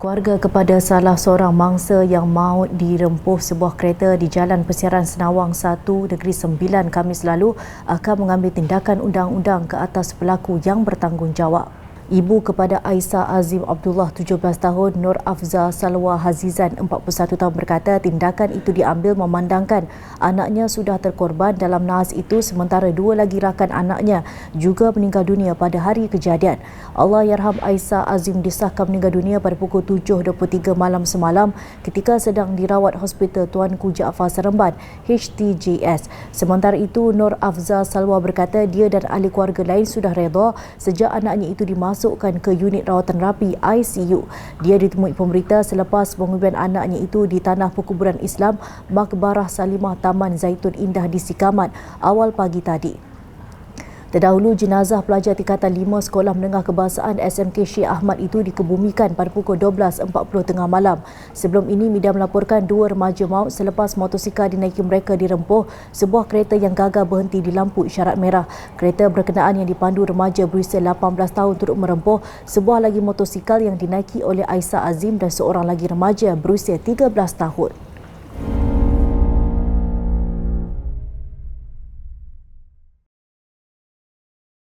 Keluarga kepada salah seorang mangsa yang maut dirempuh sebuah kereta di Jalan Persiaran Senawang 1 Negeri Sembilan Khamis lalu akan mengambil tindakan undang-undang ke atas pelaku yang bertanggungjawab. Ibu kepada Aisyah Azim Abdullah 17 tahun Nur Afza Salwa Hazizan 41 tahun berkata tindakan itu diambil memandangkan anaknya sudah terkorban dalam nahas itu sementara dua lagi rakan anaknya juga meninggal dunia pada hari kejadian. Allah yarham Aisyah Azim disahkan meninggal dunia pada pukul 7.23 malam semalam ketika sedang dirawat Hospital Tuanku Jaafar Seremban HTJS. Sementara itu Nur Afza Salwa berkata dia dan ahli keluarga lain sudah redha sejak anaknya itu dimasukkan dimasukkan ke unit rawatan rapi ICU. Dia ditemui pemberita selepas penguburan anaknya itu di tanah perkuburan Islam Makbarah Salimah Taman Zaitun Indah di Sikamat awal pagi tadi. Terdahulu jenazah pelajar tingkatan 5 Sekolah Menengah Kebangsaan SMK Syekh Ahmad itu dikebumikan pada pukul 12.40 tengah malam. Sebelum ini media melaporkan dua remaja maut selepas motosikal dinaiki mereka dirempuh sebuah kereta yang gagal berhenti di lampu isyarat merah. Kereta berkenaan yang dipandu remaja berusia 18 tahun turut merempuh sebuah lagi motosikal yang dinaiki oleh Aisyah Azim dan seorang lagi remaja berusia 13 tahun.